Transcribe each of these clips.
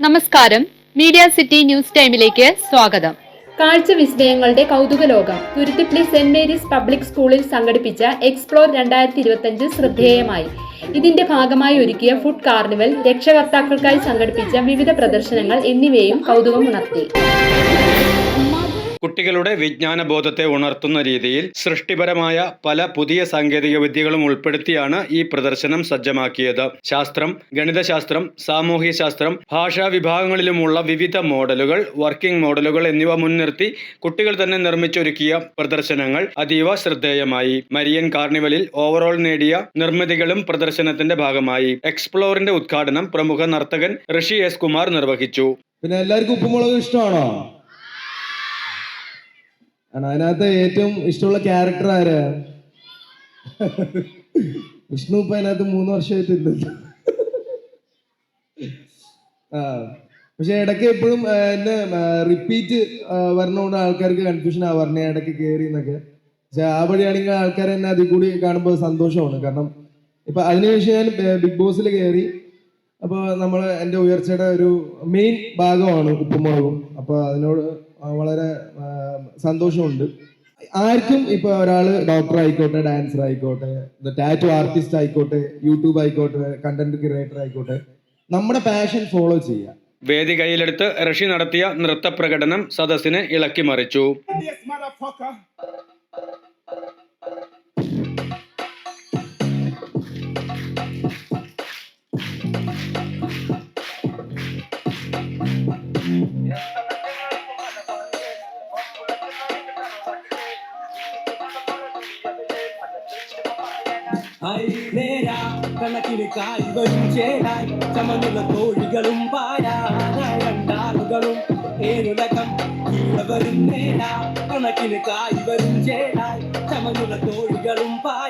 നമസ്കാരം. Media city news ടൈമിലേക്ക് സ്വാഗതം. കാഴ്ച വിസ്മയങ്ങളുടെ കൗതുക ലോകം തുരുത്തിപ്ലി സെന്റ് മേരീസ് പബ്ലിക് സ്കൂളിൽ സംഘടിപ്പിച്ച എക്സ്പ്ലോർ രണ്ടായിരത്തി ഇരുപത്തഞ്ച് ശ്രദ്ധേയമായി. ഇതിന്റെ ഭാഗമായി ഒരുക്കിയ ഫുഡ് കാർണിവൽ രക്ഷകർത്താക്കൾക്കായി സംഘടിപ്പിച്ച വിവിധ പ്രദർശനങ്ങൾ എന്നിവയും കൗതുകമുണർത്തി. കുട്ടികളുടെ വിജ്ഞാന ബോധത്തെ ഉണർത്തുന്ന രീതിയിൽ സൃഷ്ടിപരമായ പല പുതിയ സാങ്കേതിക വിദ്യകളും ഉൾപ്പെടുത്തിയാണ് ഈ പ്രദർശനം സജ്ജമാക്കിയത്. ശാസ്ത്രം ഗണിതശാസ്ത്രം സാമൂഹ്യ ശാസ്ത്രം ഭാഷാ വിഭാഗങ്ങളിലുമുള്ള വിവിധ മോഡലുകൾ വർക്കിംഗ് മോഡലുകൾ എന്നിവ മുൻനിർത്തി കുട്ടികൾ തന്നെ നിർമ്മിച്ചൊരുക്കിയ പ്രദർശനങ്ങൾ അതീവ ശ്രദ്ധേയമായി. മരിയൻ കാർണിവലിൽ ഓവറോൾ നേടിയ നിർമ്മിതികളും പ്രദർശനത്തിന്റെ ഭാഗമായി. എക്സ്പ്ലോറിന്റെ ഉദ്ഘാടനം പ്രമുഖ നർത്തകൻ ഋഷി എസ് കുമാർ നിർവഹിച്ചു. പിന്നെ എല്ലാവർക്കും ഉപ്പുമുളക് ഇഷ്ടമാണോ? അതിനകത്ത് ഏറ്റവും ഇഷ്ടമുള്ള ക്യാരക്ടർ ആരാ? വിഷ്ണു ഇപ്പൊ അതിനകത്ത് മൂന്ന് വർഷമായിട്ട് ഇല്ല ആ. പക്ഷെ ഇടയ്ക്ക് എപ്പോഴും ആ, എന്നെ റിപ്പീറ്റ് വരണോണ്ട് ആൾക്കാർക്ക് കൺഫ്യൂഷൻ ആവാറുണ്ട് പറഞ്ഞ ഇടയ്ക്ക് കയറി എന്നൊക്കെ. പക്ഷെ ആ വഴിയാണെങ്കിൽ ആൾക്കാർ എന്നെ അതിൽ കൂടി കാണുമ്പോൾ സന്തോഷമാണ്. കാരണം ഇപ്പൊ അതിനുശേഷം ഞാൻ ബിഗ് ബോസിൽ കയറി അപ്പോൾ നമ്മൾ എന്റെ ഉയർച്ചയുടെ ഒരു മെയിൻ ഭാഗമാണ് ഉപ്പുമുളകും. അപ്പോൾ അതിനോട് വളരെ സന്തോഷമുണ്ട്. ആർക്കും ഇപ്പൊ ഒരാൾ ഡോക്ടർ ആയിക്കോട്ടെ ഡാൻസർ ആയിക്കോട്ടെ ടാറ്റു ആർട്ടിസ്റ്റ് ആയിക്കോട്ടെ യൂട്യൂബ് ആയിക്കോട്ടെ കണ്ടന്റ് ക്രിയേറ്റർ ആയിക്കോട്ടെ നമ്മുടെ പാഷൻ ഫോളോ ചെയ്യുക വേദി കയ്യിലെടുത്ത് ഋഷി നടത്തിയ നൃത്ത പ്രകടനം സദസ്സിനെ ഇളക്കി മറിച്ചു. Motherfucker. നേരാ കണക്കിന് കായ് വരും ചേരായി ചമനുള്ള തോഴികളും പാരാനായി രണ്ടാളുകളും ഏഴുലകം കീഴ വരും നേരാ കണക്കിന് കായ് വരും ചേരായി ചമനുള്ള തോഴികളും പായാനായി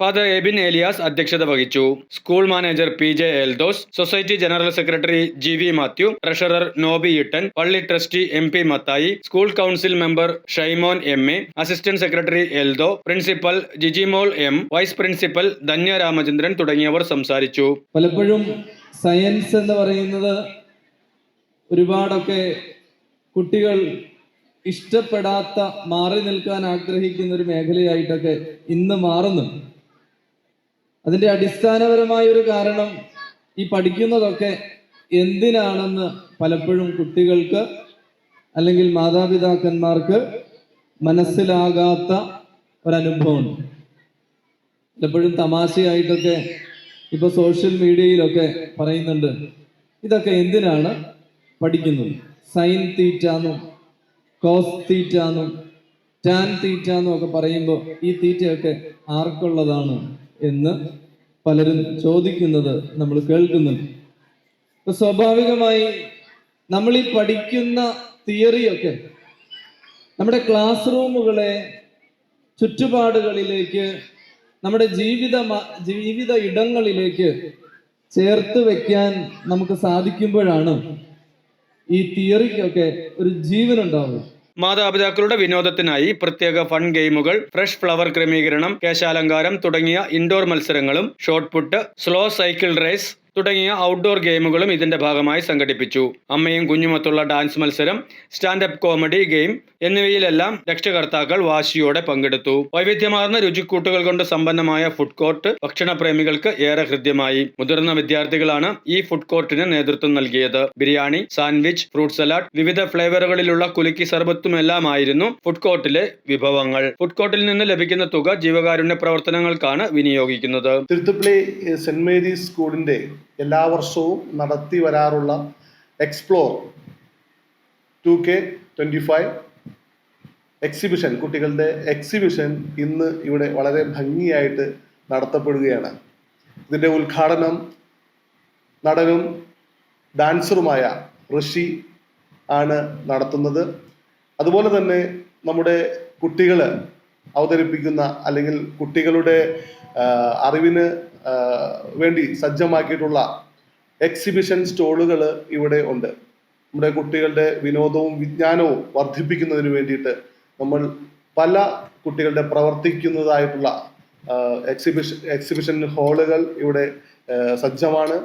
ഫാദർ എബിൻ ഏലിയാസ് അധ്യക്ഷത വഹിച്ചു. School manager P J Eldhose society general secretary G V Mathew treasurer Noby Ittan പള്ളി trustee M P Mathai school council member Shaimon M A assistant secretary Eldho principal Jijimol M vice principal Dhanya Ramachandran തുടങ്ങിയവർ സംസാരിച്ചു. പലപ്പോഴും science എന്ന് പറയുന്നത് ഒരുപാടൊക്കെ കുട്ടികൾ ഇഷ്ടപ്പെടാത്ത മാറി നിൽക്കാൻ ആഗ്രഹിക്കുന്ന ഒരു മേഖലയായിട്ടൊക്കെ ഇന്ന് മാറുന്നു അതിന്റെ അടിസ്ഥാനപരമായ ഒരു കാരണം ഈ പഠിക്കുന്നതൊക്കെ എന്തിനാണെന്ന് പലപ്പോഴും കുട്ടികൾക്ക് അല്ലെങ്കിൽ മാതാപിതാക്കന്മാർക്ക് മനസ്സിലാകാത്ത ഒരനുഭവമുണ്ട്. പലപ്പോഴും തമാശയായിട്ടൊക്കെ ഇപ്പൊ സോഷ്യൽ മീഡിയയിലൊക്കെ പറയുന്നുണ്ട്. ഇതൊക്കെ എന്തിനാണ് പഠിക്കുന്നത്? സൈൻ തീറ്റാന്നും കോസ് തീറ്റാന്നും ടാൻ തീറ്റാന്നും ഒക്കെ പറയുമ്പോൾ ഈ തീറ്റയൊക്കെ ആർക്കുള്ളതാണ്? എന്ന് പലരും ചോദിക്കുന്നത് നമ്മൾ കേൾക്കുന്നുണ്ട്. അപ്പൊ സ്വാഭാവികമായി നമ്മൾ ഈ പഠിക്കുന്ന തിയറിയൊക്കെ നമ്മുടെ ക്ലാസ് റൂമുകളെ ചുറ്റുപാടുകളിലേക്ക് നമ്മുടെ ജീവിത ജീവിത ഇടങ്ങളിലേക്ക് ചേർത്ത് വെക്കാൻ നമുക്ക് സാധിക്കുമ്പോഴാണ് ഈ തിയറിക്കൊക്കെ ഒരു ജീവനുണ്ടാവുക. മാതാപിതാക്കളുടെ വിനോദത്തിനായി പ്രത്യേക ഫൺ ഗെയിമുകൾ ഫ്രഷ് ഫ്ലവർ ക്രമീകരണം കേശാലങ്കാരം തുടങ്ങിയ ഇൻഡോർ മത്സരങ്ങളും shot put slow cycle race തുടങ്ങിയ ഔട്ട്ഡോർ ഗെയിമുകളും ഇതിന്റെ ഭാഗമായി സംഘടിപ്പിച്ചു. അമ്മയും കുഞ്ഞുമൊത്തുള്ള ഡാൻസ് മത്സരം സ്റ്റാൻഡപ്പ് കോമഡി ഗെയിം എന്നിവയിലെല്ലാം രക്ഷകർത്താക്കൾ വാശിയോടെ പങ്കെടുത്തു. വൈവിധ്യമാർന്ന രുചിക്കൂട്ടുകൾ കൊണ്ട് സമ്പന്നമായ ഫുഡ് കോർട്ട് ഭക്ഷണപ്രേമികൾക്ക് ഏറെ ഹൃദ്യമായി. മുതിർന്ന വിദ്യാർത്ഥികളാണ് ഈ ഫുഡ് കോർട്ടിന് നേതൃത്വം നൽകിയത്. ബിരിയാണി സാൻഡ്വിച്ച് ഫ്രൂട്ട് സലാഡ് വിവിധ ഫ്ലേവറുകളിലുള്ള കുലുക്കി സർബത്തുമെല്ലാമായിരുന്നു ഫുഡ് കോർട്ടിലെ വിഭവങ്ങൾ. ഫുഡ് കോർട്ടിൽ നിന്ന് ലഭിക്കുന്ന തുക ജീവകാരുണ്യ പ്രവർത്തനങ്ങൾക്കാണ് വിനിയോഗിക്കുന്നത്. തിരുത്തുപ്പള്ളി സെന്റ് മേരീസ് സ്കൂളിന്റെ എല്ലാ വർഷവും നടത്തി വരാറുള്ള explore two K twenty five exhibition കുട്ടികളുടെ എക്സിബിഷൻ ഇന്ന് ഇവിടെ വളരെ ഭംഗിയായിട്ട് നടത്തപ്പെടുകയാണ്. ഇതിന്റെ ഉദ്ഘാടനം നടനും ഡാൻസറുമായ ഋഷി ആണ് നടത്തുന്നത്. അതുപോലെ തന്നെ നമ്മുടെ കുട്ടികൾ അവതരിപ്പിക്കുന്ന അല്ലെങ്കിൽ കുട്ടികളുടെ അറിവിന് വേണ്ടി സജ്ജമാക്കിയിട്ടുള്ള എക്സിബിഷൻ സ്റ്റോളുകൾ ഇവിടെ ഉണ്ട്. നമ്മുടെ കുട്ടികളുടെ വിനോദവും വിജ്ഞാനവും വർദ്ധിപ്പിക്കുന്നതിന് വേണ്ടിയിട്ട് നമ്മൾ പല കുട്ടികളുടെ പ്രവർത്തിക്കുന്നതായിട്ടുള്ള എക്സിബിഷൻ എക്സിബിഷൻ ഹാളുകൾ ഇവിടെ സജ്ജമാണ്.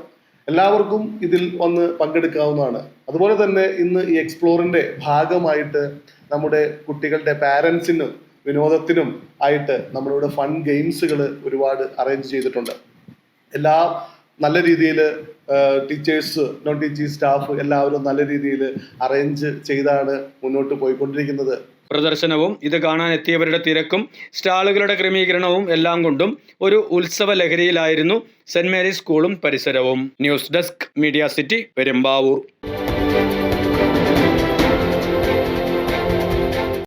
എല്ലാവർക്കും ഇതിൽ വന്ന് പങ്കെടുക്കാവുന്നതാണ്. അതുപോലെ തന്നെ ഇന്ന് ഈ എക്സ്പ്ലോറിന്റെ ഭാഗമായിട്ട് നമ്മുടെ കുട്ടികളുടെ പാരൻസിനും വിനോദത്തിനും ആയിട്ട് നമ്മളിവിടെ ഫൺ ഗെയിംസുകൾ ഒരുപാട് അറേഞ്ച് ചെയ്തിട്ടുണ്ട്. എല്ലാ നല്ല രീതിയിൽ ടീച്ചേഴ്സ് നോൺ ടീച്ചിങ് സ്റ്റാഫ് എല്ലാവരും നല്ല രീതിയിൽ അറേഞ്ച് ചെയ്താണ് മുന്നോട്ട് പോയിക്കൊണ്ടിരിക്കുന്നത്. പ്രദർശനവും ഇത് കാണാൻ എത്തിയവരുടെ തിരക്കും സ്റ്റാളുകളുടെ ക്രമീകരണവും എല്ലാം കൊണ്ടും ഒരു ഉത്സവ ലഹരിയിലായിരുന്നു സെന്റ് മേരീസ് സ്കൂളും പരിസരവും. News desk media city Perumbavoor.